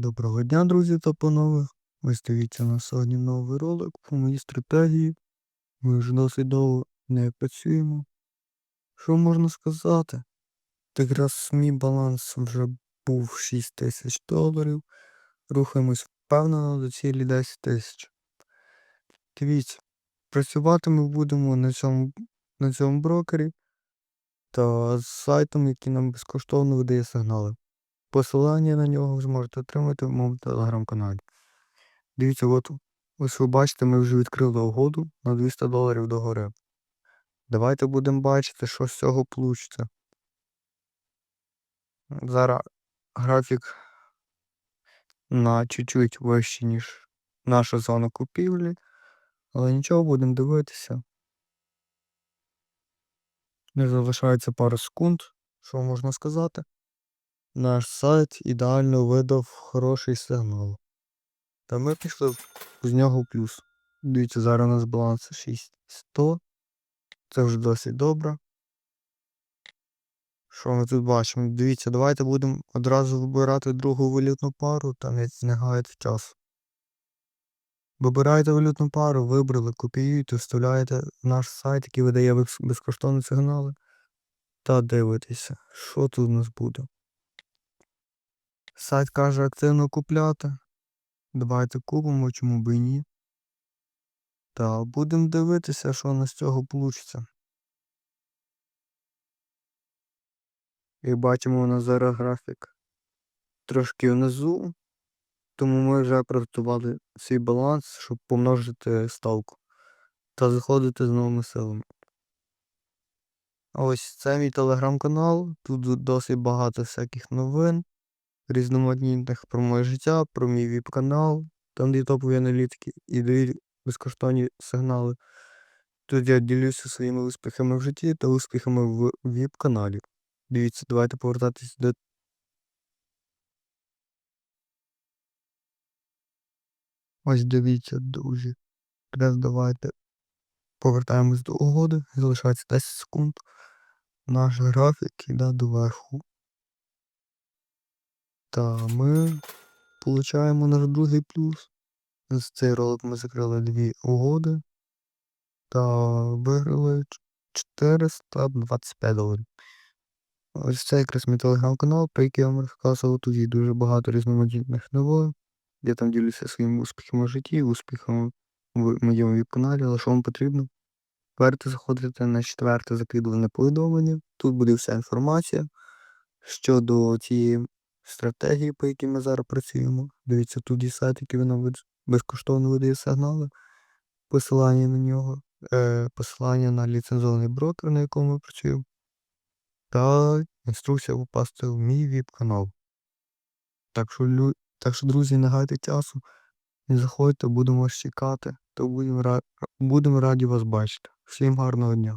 Доброго дня, друзі та панове. Ось дивіться на сьогодні новий ролик по моїй стратегії. Ми вже досить довго не працюємо. Що можна сказати? Так раз мій баланс вже був 6 тисяч доларів. Рухаємось впевнено до цілі 10 тисяч. Дивіться, працювати ми будемо на цьому, на цьому брокері та з сайтом, який нам безкоштовно видає сигнали. Посилання на нього ви зможете отримати в моєму телеграм-каналі. Дивіться, от ось ви бачите, ми вже відкрили угоду на 200 доларів догори. Давайте будемо бачити, що з цього вийде. Зараз графік на чуть-чуть вищий, ніж наша зона купівлі. Але нічого, будемо дивитися. Не залишається пару секунд. Що можна сказати? Наш сайт ідеально видав хороший сигнал. Та ми пішли з нього плюс. Дивіться, зараз у нас баланс 6100. Це вже досить добре. Що ми тут бачимо? Дивіться, давайте будемо одразу вибирати другу валютну пару та не, не гаяти час. Вибираєте валютну пару, вибрали, копіюєте, вставляєте в наш сайт, який видає безкоштовні сигнали. Та дивитеся, що тут у нас буде. Сайт каже активно купляти. Давайте купимо, чому б і ні. Та будемо дивитися, що у нас з цього вийде. Як бачимо, у нас зараз графік трошки внизу, тому ми вже приготували свій баланс, щоб помножити ставку та заходити з новими силами. Ось це мій телеграм-канал. Тут досить багато всяких новин, різноманітних про моє життя, про мій віп-канал, там де є топові аналітики і дають безкоштовні сигнали. Тут я ділюся своїми успіхами в житті та успіхами в віп-каналі. Дивіться, давайте повертатись до. Ось дивіться, друзі. Якраз давайте повертаємось до угоди. Залишається 10 секунд. Наш графік йде доверху. Та ми получаємо наш другий плюс. З цей ролик ми закрили дві угоди та виграли 425 доларів. Ось це якраз мій телеграм-канал, про який я вам розказував. Тут є дуже багато різноманітних новин. Я там ділюся своїми успіхами в житті, успіхами в моєму віп-каналі, але що вам потрібно? Перте заходите на четверте закидуване повідомлення. Тут буде вся інформація щодо цієї стратегії, по якій ми зараз працюємо. Дивіться, тут є сайт, який від- безкоштовно видає сигнали, посилання на нього, е, посилання на ліцензований брокер, на якому ми працюємо, та інструкція попасти в мій віп-канал. Так що, так що, друзі, не гайте часу, не заходьте, будемо вас чекати, ра... будемо раді вас бачити. Всім гарного дня.